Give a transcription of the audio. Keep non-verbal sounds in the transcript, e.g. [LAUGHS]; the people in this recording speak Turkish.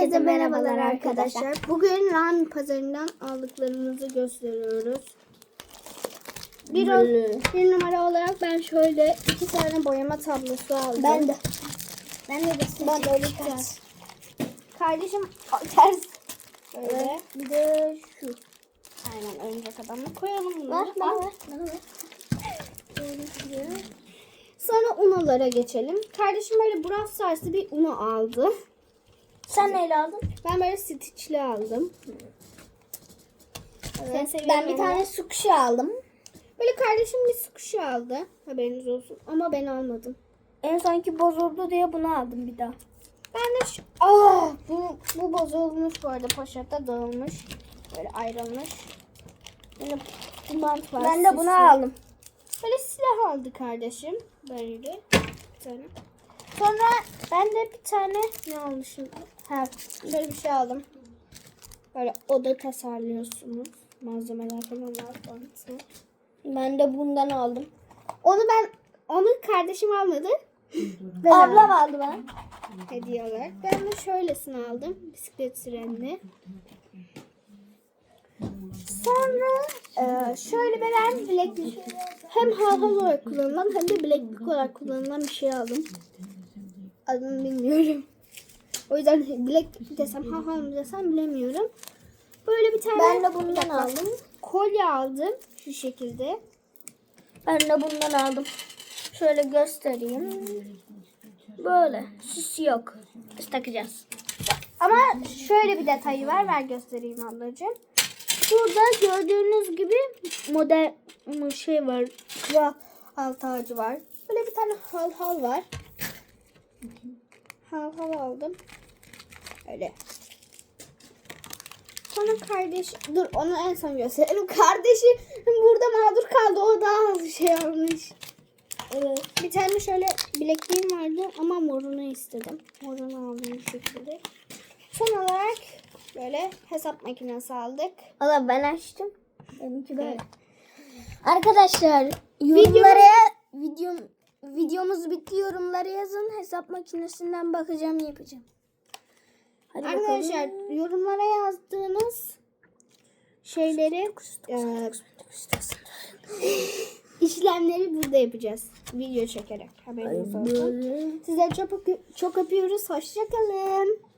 Herkese merhabalar arkadaşlar. Bugün Ran pazarından aldıklarımızı gösteriyoruz. Bir, o- bir numara olarak ben şöyle iki tane boyama tablosu aldım. Ben de. Ben de Ben de ters. Kardeşim ters. Böyle. Bir de şu. Aynen örümcek adamı koyalım bunları. Ver. Böyle gidiyor. Sonra Uno'lara geçelim. Kardeşim böyle Brawl Stars'ı bir Uno aldı. Sen neyle aldın? Ben böyle Stitch'li aldım. Seviyor Ben bir tane su kuşu aldım. Böyle kardeşim bir sıkışı aldı. Haberiniz olsun. Ama ben almadım. En sonki bozuldu diye bunu aldım bir daha. Ben de şu... Aa, bu, bu bozulmuş bu arada. Poşette dağılmış. Böyle ayrılmış. Böyle bant var. Ben de bunu aldım. Böyle silah aldı kardeşim. Böyle bir tane. Sonra ben de bir tane ne almışım? Ha, şöyle bir şey aldım. Böyle oda tasarlıyorsunuz. Malzemeler falan var. Ben de bundan aldım. Onu ben onu kardeşim almadı. [LAUGHS] Ablam aldı ben. hediye olarak. Ben de şöylesini aldım. Bisiklet sirenli. Sonra e, şöyle ben bileklik hem hal hal olarak kullanılan hem de bileklik olarak kullanılan bir şey aldım. Adını bilmiyorum. O yüzden bileklik desem hal hal mı desem bilemiyorum. Böyle bir tane Ben de bundan dakika. aldım. Kolye aldım şu şekilde. Ben de bundan aldım. Şöyle göstereyim. Böyle. Süs yok. Biz takacağız. Ama şöyle bir detayı var. Ver göstereyim ablacığım. Burada gördüğünüz gibi model şey var. Kral hal tacı var. Böyle bir tane hal hal var. Hal hal aldım. Öyle. Sonra kardeş dur onu en son gösterelim. [LAUGHS] Kardeşi burada mağdur kaldı. O daha az şey almış. Evet. Bir tane şöyle bilekliğim vardı ama morunu istedim. Morunu aldım bu şekilde. Son olarak böyle hesap makinesi aldık. Valla ben açtım. Benimki böyle. Evet. Arkadaşlar yorumlara video videomuz bitti yorumlara yazın. Hesap makinesinden bakacağım yapacağım. Hadi Arkadaşlar bakalım. yorumlara yazdığınız şeyleri e, [GASPS] işlemleri burada yapacağız. Video çekerek. Haberiniz olsun. Sizleri çok, çok öpüyoruz. Hoşçakalın.